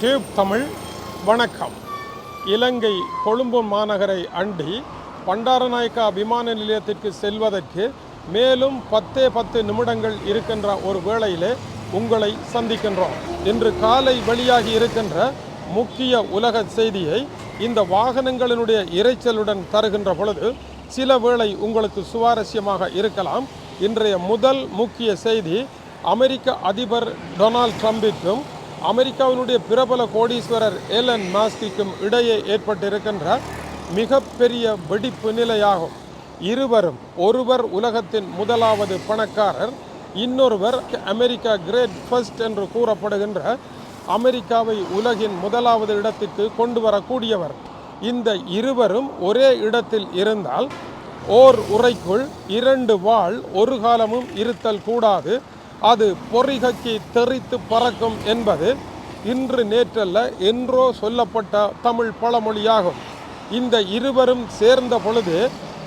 Tube Tamil வணக்கம். இலங்கை கொழும்பு மாநகரை அண்டி பண்டாரநாயக்கா விமான நிலையத்திற்கு செல்வதற்கு மேலும் பத்தே பத்து நிமிடங்கள் இருக்கின்ற ஒரு வேளையிலே உங்களை சந்திக்கின்றோம். இன்று காலை வெளியாகி இருக்கின்ற முக்கிய உலக செய்தியை இந்த வாகனங்களினுடைய இரைச்சலுடன் தருகின்ற பொழுது சில வேளை உங்களுக்கு சுவாரஸ்யமாக இருக்கலாம். இன்றைய முதல் முக்கிய செய்தி அமெரிக்க அதிபர் டொனால்ட் ட்ரம்பிற்கும் அமெரிக்காவினுடைய பிரபல கோடீஸ்வரர் ஏலன் மாஸ்கிக்கும் இடையே ஏற்பட்டிருக்கின்ற மிகப்பெரிய வெடிப்பு நிலையாகும். இருவரும் ஒருவர் உலகத்தின் முதலாவது பணக்காரர் இன்னொருவர் அமெரிக்கா கிரேட் ஃபர்ஸ்ட் என்று கூறப்படுகின்ற அமெரிக்காவை உலகின் முதலாவது இடத்திற்கு கொண்டு வரக்கூடியவர். இந்த இருவரும் ஒரே இடத்தில் இருந்தால் ஓர் உரைக்குள் இரண்டு வாள் ஒரு காலமும் இருத்தல் கூடாது. அது பொறிகக்கி தெறித்து பறக்கும் என்பது இன்று நேற்றல்ல என்றோ சொல்லப்பட்ட தமிழ் பழமொழியாகும். இந்த இருவரும் சேர்ந்த பொழுது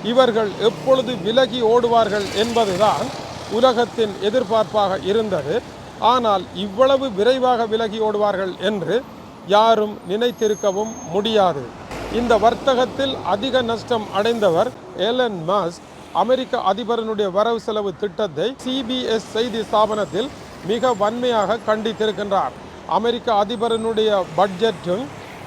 இவர்கள் எப்பொழுது விலகி ஓடுவார்கள் என்பதுதான் உலகத்தின் எதிர்பார்ப்பாக இருந்தது. ஆனால் இவ்வளவு விரைவாக விலகி ஓடுவார்கள் என்று யாரும் நினைத்திருக்கவும் முடியாது. இந்த வர்த்தகத்தில் அதிக நஷ்டம் அடைந்தவர் ஏலன் மாஸ்க் அமெரிக்க அதிபரனுடைய வரவு செலவு திட்டத்தை சிபிஎஸ் செய்தி ஸ்தாபனத்தில் மிக வன்மையாக கண்டித்திருக்கின்றார். அமெரிக்க அதிபரனுடைய பட்ஜெட்டும்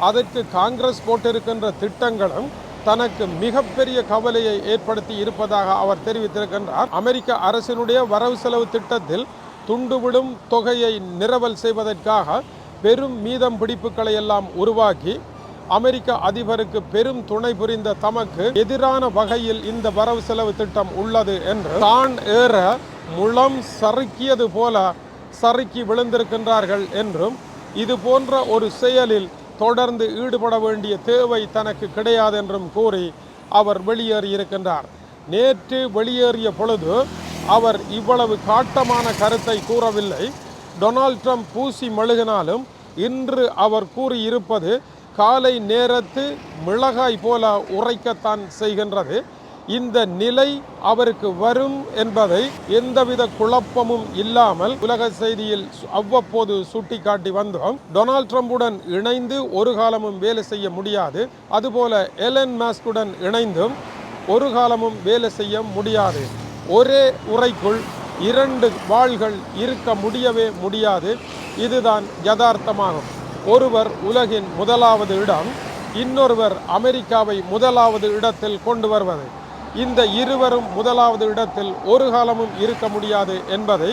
அதற்கு காங்கிரஸ் போட்டிருக்கின்ற திட்டங்களும் தனக்கு மிகப்பெரிய கவலையை ஏற்படுத்தி இருப்பதாக அவர் தெரிவித்திருக்கின்றார். அமெரிக்க அரசினுடைய வரவு செலவு திட்டத்தில் துண்டுவிடும் தொகையை நிரவல் செய்வதற்காக பெரும் மீதம் பிடிப்புகளை எல்லாம் உருவாக்கி அமெரிக்க அதிபருக்கு பெரும் துணை புரிந்த தமக்கு எதிரான வகையில் இந்த வரவு செலவு திட்டம் உள்ளது என்று தான் ஏற முளம் சறுக்கியது போல சறுக்கி விழுந்திருக்கின்றார்கள் என்றும் இது போன்ற ஒரு செயலில் தொடர்ந்து ஈடுபட வேண்டிய தேவை தனக்கு கிடையாது என்றும் கூறி அவர் வெளியேறியிருக்கின்றார். நேற்று வெளியேறிய பொழுது அவர் இவ்வளவு காட்டமான கருத்தை கூறவில்லை. டொனால்ட் ட்ரம்ப் பூசி மெழுகினாலும் இன்று அவர் கூறியிருப்பது காலை நேரத்து மிளகாய் போல உரைக்கத்தான் செய்கின்றது. இந்த நிலை அவருக்கு வரும் என்பதை எந்தவித குழப்பமும் இல்லாமல் உலக செய்தியில் அவ்வப்போது சுட்டிக்காட்டி வந்தோம். டொனால்ட் ட்ரம்புடன் இணைந்து ஒரு காலமும் வேலை செய்ய முடியாது. அதுபோல எலன் மாஸ்குடன் இணைந்தும் ஒரு காலமும் வேலை செய்ய முடியாது. ஒரே உரைக்குள் இரண்டு வாள்கள் இருக்க முடியவே முடியாது. இதுதான் யதார்த்தமாகும். ஒருவர் உலகின் முதலாவது இடம் இன்னொருவர் அமெரிக்காவை முதலாவது இடத்தில் கொண்டு வருவது. இந்த இருவரும் முதலாவது இடத்தில் ஒரு காலமும் இருக்க முடியாது என்பதை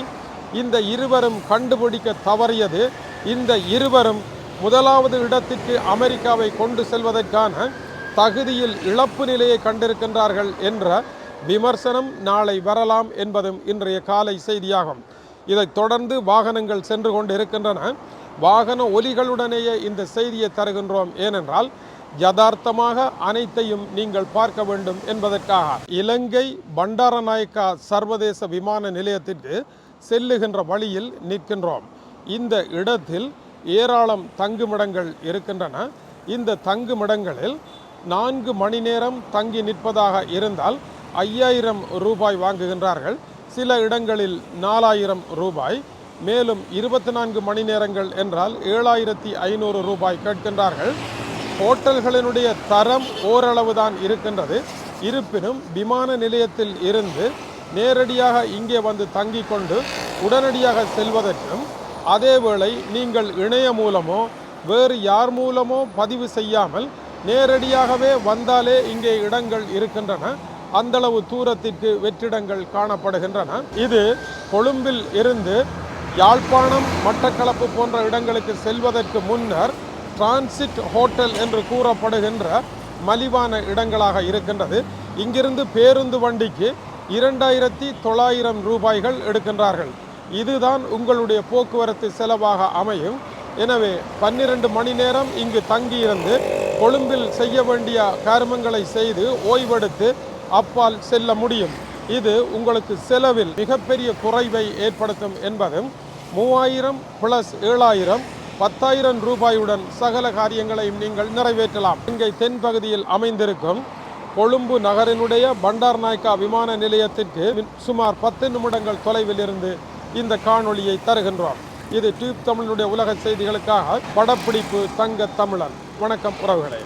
இந்த இருவரும் கண்டுபிடிக்க தவறியது. இந்த இருவரும் முதலாவது இடத்திற்கு அமெரிக்காவை கொண்டு செல்வதற்கான தகுதியில் இழப்பு நிலையை கண்டிருக்கின்றார்கள் என்ற விமர்சனம் நாளை வரலாம் என்பதும் இன்றைய காலை செய்தியாகும். இதைத் தொடர்ந்து வாகனங்கள் சென்று கொண்டு இருக்கின்றன வாகன ஒலிகளுடனேயே இந்த செய்தியை தருகின்றோம். ஏனென்றால் யதார்த்தமாக அனைத்தையும் நீங்கள் பார்க்க வேண்டும் என்பதற்காக இலங்கை பண்டாரநாயக்கா சர்வதேச விமான நிலையத்திற்கு செல்லுகின்ற வழியில் நிற்கின்றோம். இந்த இடத்தில் ஏராளம் தங்குமிடங்கள் இருக்கின்றன. இந்த தங்குமிடங்களில் நான்கு மணி நேரம் தங்கி நிற்பதாக இருந்தால் ஐயாயிரம் ரூபாய் வாங்குகின்றார்கள். சில இடங்களில் நாலாயிரம் ரூபாய் மேலும் இருபத்தி நான்கு மணி நேரங்கள் என்றால் ஏழாயிரத்தி ஐநூறு ரூபாய் கேட்கின்றார்கள். ஹோட்டல்களினுடைய தரம் ஓரளவு தான் இருக்கின்றது. இருப்பினும் விமான நிலையத்தில் இருந்து நேரடியாக இங்கே வந்து தங்கிக் கொண்டு உடனடியாக செல்வதற்கும் அதேவேளை நீங்கள் இணைய மூலமோ வேறு யார் மூலமோ பதிவு செய்யாமல் நேரடியாகவே வந்தாலே இங்கே இடங்கள் இருக்கின்றன. அந்தளவு தூரத்திற்கு வெற்றிடங்கள் காணப்படுகின்றன. இது கொழும்பில் இருந்து யாழ்ப்பாணம் மட்டக்களப்பு போன்ற இடங்களுக்கு செல்வதற்கு முன்னர் டிரான்சிட் ஹோட்டல் என்று கூறப்படுகின்ற மலிவான இடங்களாக இருக்கின்றது. இங்கிருந்து பேருந்து வண்டிக்கு இரண்டாயிரத்தி தொள்ளாயிரம் ரூபாய்கள் எடுக்கின்றார்கள். இதுதான் உங்களுடைய போக்குவரத்து செலவாக அமையும். எனவே பன்னிரண்டு மணி நேரம் இங்கு தங்கியிருந்து கொழும்பில் செய்ய வேண்டிய கருமங்களை செய்து ஓய்வெடுத்து அப்பால் செல்ல முடியும். இது உங்களுக்கு செலவில் மிகப்பெரிய குறைவை ஏற்படுத்தும் என்பதும் மூவாயிரம் பிளஸ் ஏழாயிரம் பத்தாயிரம் ரூபாயுடன் சகல காரியங்களையும் நீங்கள் நிறைவேற்றலாம். இங்கே தென்பகுதியில் அமைந்திருக்கும் கொழும்பு நகரினுடைய பண்டார் நாய்க்கா விமான நிலையத்திற்கு சுமார் பத்து நிமிடங்கள் தொலைவில் இருந்து இந்த காணொளியை தருகின்றோம். இது டியூப் தமிழனுடைய உலக செய்திகளுக்காக படப்பிடிப்பு தங்க தமிழன். வணக்கம் உறவுகளே.